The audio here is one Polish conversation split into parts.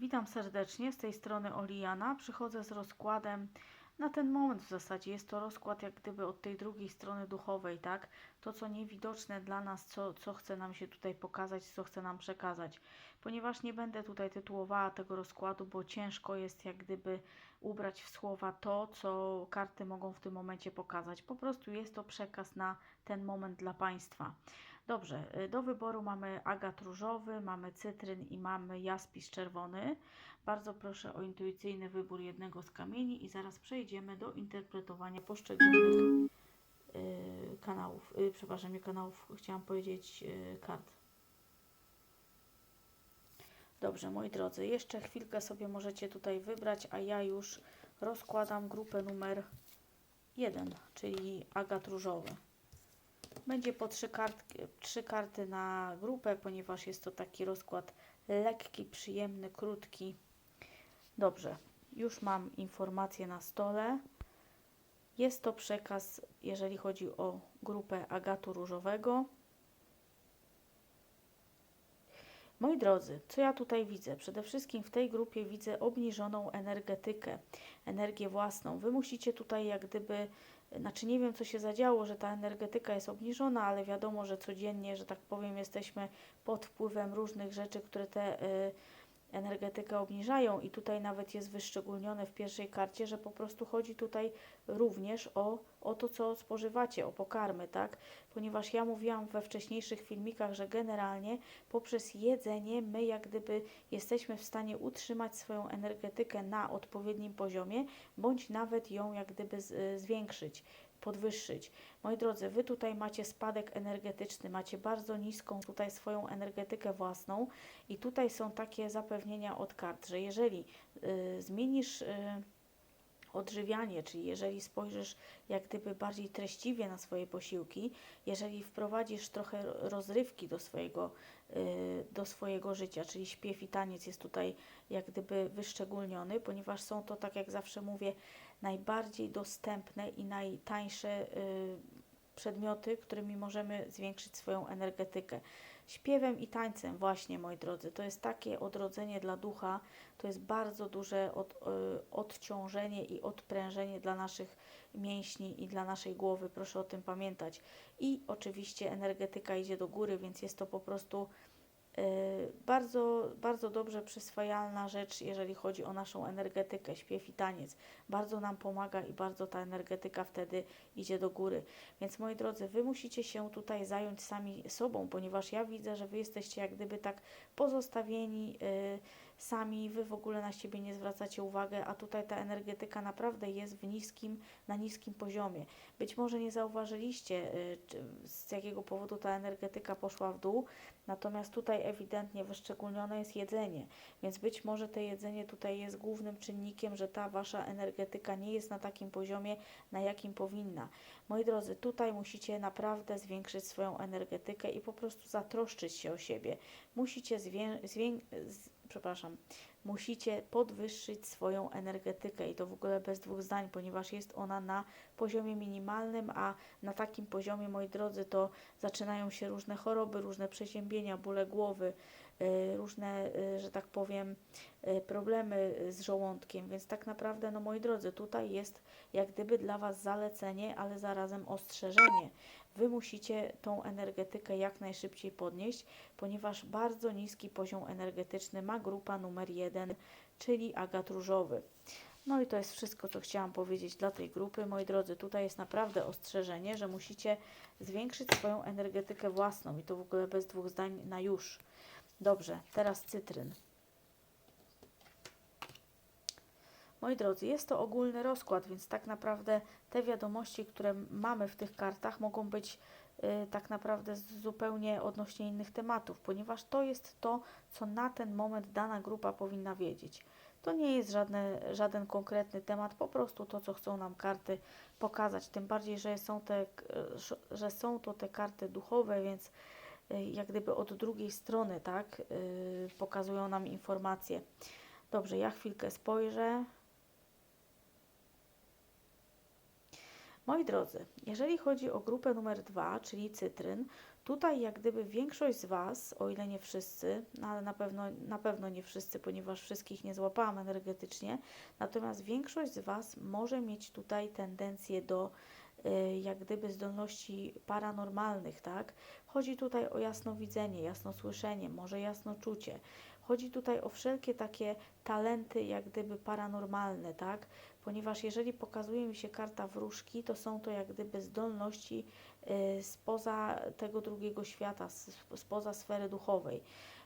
Witam serdecznie, z tej strony Oliana. Przychodzę z rozkładem na ten moment w zasadzie. Jest to rozkład jak gdyby od tej drugiej strony duchowej, tak? To, co niewidoczne dla nas, co, co chce nam się tutaj pokazać, co chce nam przekazać. Ponieważ nie będę tutaj tytułowała tego rozkładu, bo ciężko jest jak gdyby ubrać w słowa to, co karty mogą w tym momencie pokazać. Po prostu jest to przekaz na ten moment dla Państwa. Dobrze, y, do wyboru mamy agat różowy, mamy cytryn i mamy jaspis czerwony. Bardzo proszę o intuicyjny wybór jednego z kamieni i zaraz przejdziemy do interpretowania poszczególnych y, kanałów, y, przepraszam, nie kanałów, chciałam powiedzieć kart. Dobrze, moi drodzy, jeszcze chwilkę sobie możecie tutaj wybrać, a ja już rozkładam grupę numer 1, czyli agat różowy. Będzie po trzy, kartki, trzy karty na grupę, ponieważ jest to taki rozkład lekki, przyjemny, krótki. Dobrze, już mam informacje na stole. Jest to przekaz, jeżeli chodzi o grupę agatu różowego. Moi drodzy, co ja tutaj widzę? Przede wszystkim w tej grupie widzę obniżoną energetykę, energię własną. Wy musicie tutaj jak gdyby znaczy nie wiem, co się zadziało, że ta energetyka jest obniżona, ale wiadomo, że codziennie, że tak powiem, jesteśmy pod wpływem różnych rzeczy, które tę y, energetykę obniżają i tutaj nawet jest wyszczególnione w pierwszej karcie, że po prostu chodzi tutaj również o, o to, co spożywacie, o pokarmy, tak? Ponieważ ja mówiłam we wcześniejszych filmikach, że generalnie poprzez jedzenie my jak gdyby jesteśmy w stanie utrzymać swoją energetykę na odpowiednim poziomie, bądź nawet ją jak gdyby z, zwiększyć, podwyższyć. Moi drodzy, Wy tutaj macie spadek energetyczny, macie bardzo niską tutaj swoją energetykę własną i tutaj są takie zapewnienia od kart, że jeżeli y, zmienisz... Y, odżywianie, czyli jeżeli spojrzysz jak gdyby bardziej treściwie na swoje posiłki, jeżeli wprowadzisz trochę rozrywki do swojego, y, do swojego życia, czyli śpiew i taniec jest tutaj jak gdyby wyszczególniony, ponieważ są to, tak jak zawsze mówię, najbardziej dostępne i najtańsze y, przedmioty, którymi możemy zwiększyć swoją energetykę. Śpiewem i tańcem, właśnie moi drodzy, to jest takie odrodzenie dla ducha, to jest bardzo duże od, y, odciążenie i odprężenie dla naszych mięśni i dla naszej głowy, proszę o tym pamiętać. I oczywiście energetyka idzie do góry, więc jest to po prostu bardzo, bardzo dobrze przyswajalna rzecz, jeżeli chodzi o naszą energetykę, śpiew i taniec. Bardzo nam pomaga i bardzo ta energetyka wtedy idzie do góry. Więc moi drodzy, Wy musicie się tutaj zająć sami sobą, ponieważ ja widzę, że Wy jesteście jak gdyby tak pozostawieni y, sami, Wy w ogóle na siebie nie zwracacie uwagi, a tutaj ta energetyka naprawdę jest w niskim, na niskim poziomie. Być może nie zauważyliście, y, z jakiego powodu ta energetyka poszła w dół, natomiast tutaj ewidentnie wyszczególnione jest jedzenie, więc być może to jedzenie tutaj jest głównym czynnikiem, że ta Wasza energetyka nie jest na takim poziomie, na jakim powinna. Moi drodzy, tutaj musicie naprawdę zwiększyć swoją energetykę i po prostu zatroszczyć się o siebie. Musicie zwię- przepraszam, musicie podwyższyć swoją energetykę i to w ogóle bez dwóch zdań, ponieważ jest ona na poziomie minimalnym, a na takim poziomie, moi drodzy, to zaczynają się różne choroby, różne przeziębienia, bóle głowy, różne, y, że tak powiem, y, problemy z żołądkiem, więc tak naprawdę, no moi drodzy, tutaj jest jak gdyby dla Was zalecenie, ale zarazem ostrzeżenie. Wy musicie tą energetykę jak najszybciej podnieść, ponieważ bardzo niski poziom energetyczny ma grupa numer jeden, czyli agat różowy. No i to jest wszystko, co chciałam powiedzieć dla tej grupy. Moi drodzy, tutaj jest naprawdę ostrzeżenie, że musicie zwiększyć swoją energetykę własną i to w ogóle bez dwóch zdań na już. Dobrze, teraz cytryn. Moi drodzy, jest to ogólny rozkład, więc tak naprawdę te wiadomości, które mamy w tych kartach, mogą być y, tak naprawdę zupełnie odnośnie innych tematów, ponieważ to jest to, co na ten moment dana grupa powinna wiedzieć. To nie jest żadne, żaden konkretny temat, po prostu to, co chcą nam karty pokazać. Tym bardziej, że są, te, k- że- są to te karty duchowe, więc y, jak gdyby od drugiej strony, tak, y, pokazują nam informacje. Dobrze, ja chwilkę spojrzę. Moi drodzy, jeżeli chodzi o grupę numer dwa, czyli cytryn, Tutaj jak gdyby większość z Was, o ile nie wszyscy, no ale na pewno, na pewno nie wszyscy, ponieważ wszystkich nie złapałam energetycznie, natomiast większość z Was może mieć tutaj tendencję do y, jak gdyby zdolności paranormalnych, tak? Chodzi tutaj o jasnowidzenie, jasnosłyszenie, może jasnoczucie. Chodzi tutaj o wszelkie takie talenty, jak gdyby paranormalne, tak? Ponieważ jeżeli pokazuje mi się karta wróżki, to są to jak gdyby zdolności y, spoza tego drugiego świata, spoza sfery duchowej.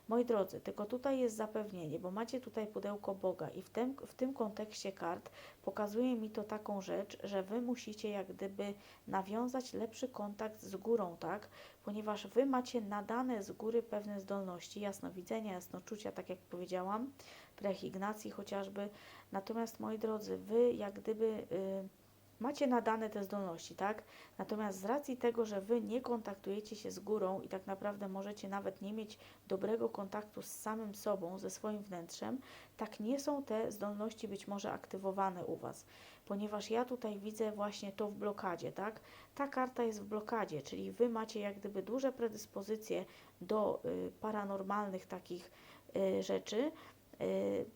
Moi drodzy, tylko tutaj jest zapewnienie, bo macie tutaj pudełko Boga i w tym, w tym kontekście kart pokazuje mi to taką rzecz, że Wy musicie jak gdyby nawiązać lepszy kontakt z górą, tak? Ponieważ Wy macie nadane z góry pewne zdolności, jasnowidzenia, jasnoczucia, tak jak powiedziałam, prechignacji chociażby. Natomiast moi drodzy, Wy jak gdyby... Y, macie nadane te zdolności, tak? Natomiast z racji tego, że Wy nie kontaktujecie się z górą i tak naprawdę możecie nawet nie mieć dobrego kontaktu z samym sobą, ze swoim wnętrzem, tak nie są te zdolności być może aktywowane u Was. Ponieważ ja tutaj widzę właśnie to w blokadzie, tak? Ta karta jest w blokadzie, czyli Wy macie jak gdyby duże predyspozycje do y, paranormalnych takich y, rzeczy,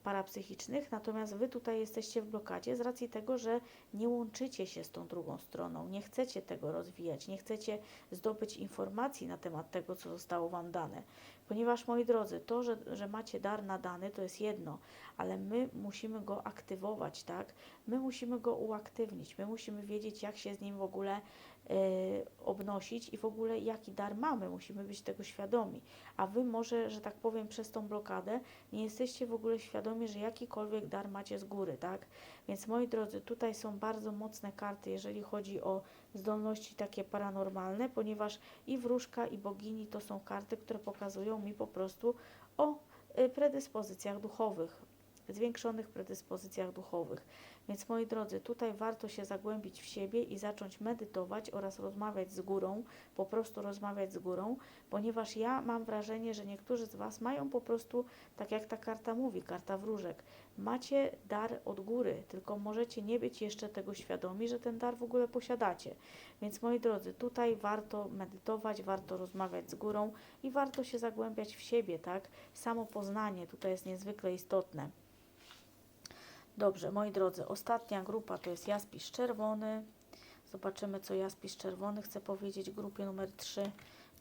parapsychicznych, natomiast Wy tutaj jesteście w blokadzie z racji tego, że nie łączycie się z tą drugą stroną, nie chcecie tego rozwijać, nie chcecie zdobyć informacji na temat tego, co zostało Wam dane. Ponieważ, moi drodzy, to, że, że macie dar nadany, to jest jedno, ale my musimy go aktywować, tak? My musimy go uaktywnić, my musimy wiedzieć, jak się z nim w ogóle obnosić i w ogóle jaki dar mamy, musimy być tego świadomi. A Wy może, że tak powiem, przez tą blokadę nie jesteście w ogóle świadomi, że jakikolwiek dar macie z góry, tak? Więc moi drodzy, tutaj są bardzo mocne karty, jeżeli chodzi o zdolności takie paranormalne, ponieważ i wróżka, i bogini to są karty, które pokazują mi po prostu o y, predyspozycjach duchowych, zwiększonych predyspozycjach duchowych. Więc moi drodzy, tutaj warto się zagłębić w siebie i zacząć medytować oraz rozmawiać z górą, po prostu rozmawiać z górą, ponieważ ja mam wrażenie, że niektórzy z Was mają po prostu, tak jak ta karta mówi, karta wróżek, macie dar od góry, tylko możecie nie być jeszcze tego świadomi, że ten dar w ogóle posiadacie. Więc moi drodzy, tutaj warto medytować, warto rozmawiać z górą i warto się zagłębiać w siebie, tak? Samo poznanie tutaj jest niezwykle istotne. Dobrze, moi drodzy, ostatnia grupa to jest jaspisz czerwony. Zobaczymy, co jaspisz czerwony chce powiedzieć grupie numer 3.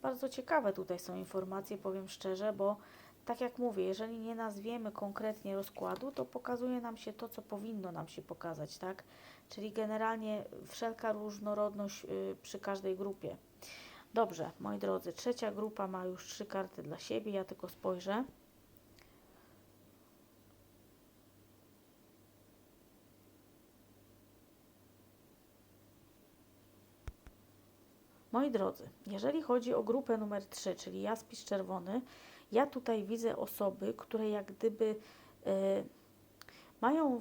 Bardzo ciekawe tutaj są informacje, powiem szczerze, bo tak jak mówię, jeżeli nie nazwiemy konkretnie rozkładu, to pokazuje nam się to, co powinno nam się pokazać, tak? Czyli generalnie wszelka różnorodność y, przy każdej grupie. Dobrze, moi drodzy, trzecia grupa ma już trzy karty dla siebie, ja tylko spojrzę. Moi drodzy, jeżeli chodzi o grupę numer 3, czyli jaspis czerwony, ja tutaj widzę osoby, które jak gdyby e, mają,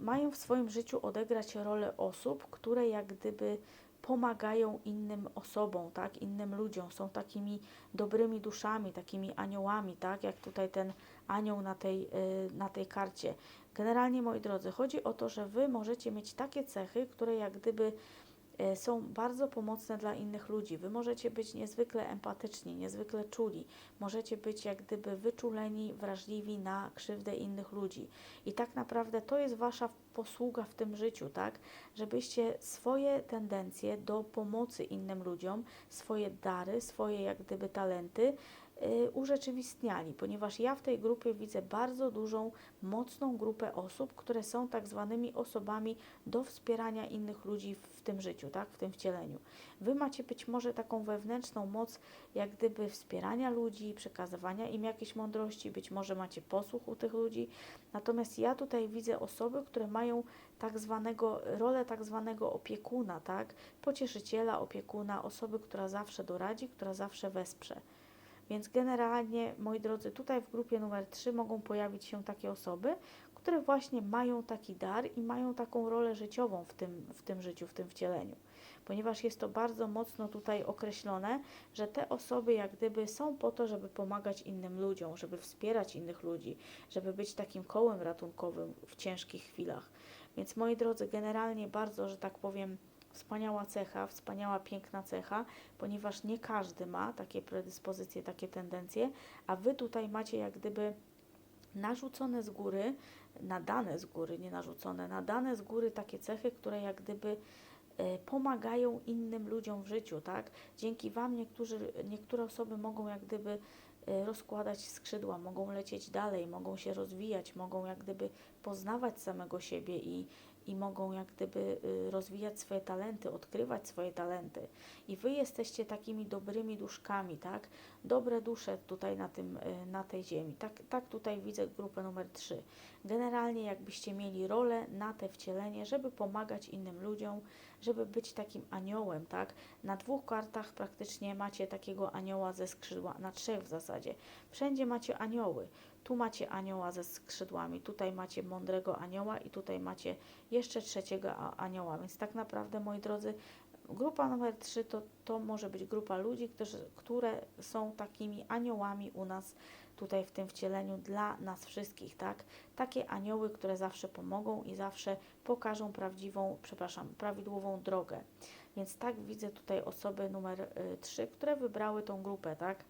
mają w swoim życiu odegrać rolę osób, które jak gdyby pomagają innym osobom, tak, innym ludziom, są takimi dobrymi duszami, takimi aniołami, tak, jak tutaj ten anioł na tej, y, na tej karcie. Generalnie, moi drodzy, chodzi o to, że Wy możecie mieć takie cechy, które jak gdyby e, są bardzo pomocne dla innych ludzi. Wy możecie być niezwykle empatyczni, niezwykle czuli, możecie być jak gdyby wyczuleni, wrażliwi na krzywdę innych ludzi. I tak naprawdę to jest wasza posługa w tym życiu, tak? Żebyście swoje tendencje do pomocy innym ludziom, swoje dary, swoje jak gdyby talenty y, urzeczywistniali, ponieważ ja w tej grupie widzę bardzo dużą, mocną grupę osób, które są tak zwanymi osobami do wspierania innych ludzi w tym życiu, tak, w tym wcieleniu. Wy macie być może taką wewnętrzną moc, jak gdyby wspierania ludzi, przekazywania im jakiejś mądrości, być może macie posłuch u tych ludzi. Natomiast ja tutaj widzę osoby, które mają tak zwanego, rolę tak zwanego opiekuna, tak, pocieszyciela, opiekuna, osoby, która zawsze doradzi, która zawsze wesprze. Więc generalnie, moi drodzy, tutaj w grupie numer 3 mogą pojawić się takie osoby, które właśnie mają taki dar i mają taką rolę życiową w tym, w tym życiu, w tym wcieleniu. Ponieważ jest to bardzo mocno tutaj określone, że te osoby jak gdyby są po to, żeby pomagać innym ludziom, żeby wspierać innych ludzi, żeby być takim kołem ratunkowym w ciężkich chwilach. Więc moi drodzy, generalnie bardzo, że tak powiem, wspaniała cecha, wspaniała, piękna cecha, ponieważ nie każdy ma takie predyspozycje, takie tendencje, a Wy tutaj macie jak gdyby narzucone z góry, nadane z góry, nie narzucone, nadane z góry takie cechy, które jak gdyby e, pomagają innym ludziom w życiu, tak? Dzięki Wam niektórzy, niektóre osoby mogą jak gdyby e, rozkładać skrzydła, mogą lecieć dalej, mogą się rozwijać, mogą jak gdyby poznawać samego siebie i, i mogą jak gdyby y, rozwijać swoje talenty, odkrywać swoje talenty. I Wy jesteście takimi dobrymi duszkami, tak? Dobre dusze tutaj na, tym, y, na tej ziemi. Tak, tak tutaj widzę grupę numer 3. Generalnie jakbyście mieli rolę na te wcielenie, żeby pomagać innym ludziom, żeby być takim aniołem, tak? Na dwóch kartach praktycznie macie takiego anioła ze skrzydła, na trzech w zasadzie. Wszędzie macie anioły. Tu macie anioła ze skrzydłami, tutaj macie mądrego anioła i tutaj macie jeszcze trzeciego anioła. Więc tak naprawdę, moi drodzy, grupa numer 3 to, to może być grupa ludzi, którzy, które są takimi aniołami u nas tutaj w tym wcieleniu dla nas wszystkich, tak? Takie anioły, które zawsze pomogą i zawsze pokażą prawdziwą, przepraszam, prawidłową drogę. Więc tak widzę tutaj osoby numer 3, które wybrały tą grupę, tak?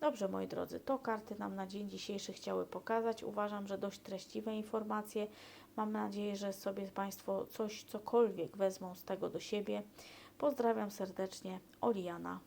Dobrze, moi drodzy, to karty nam na dzień dzisiejszy chciały pokazać. Uważam, że dość treściwe informacje. Mam nadzieję, że sobie Państwo coś, cokolwiek wezmą z tego do siebie. Pozdrawiam serdecznie, Oliana.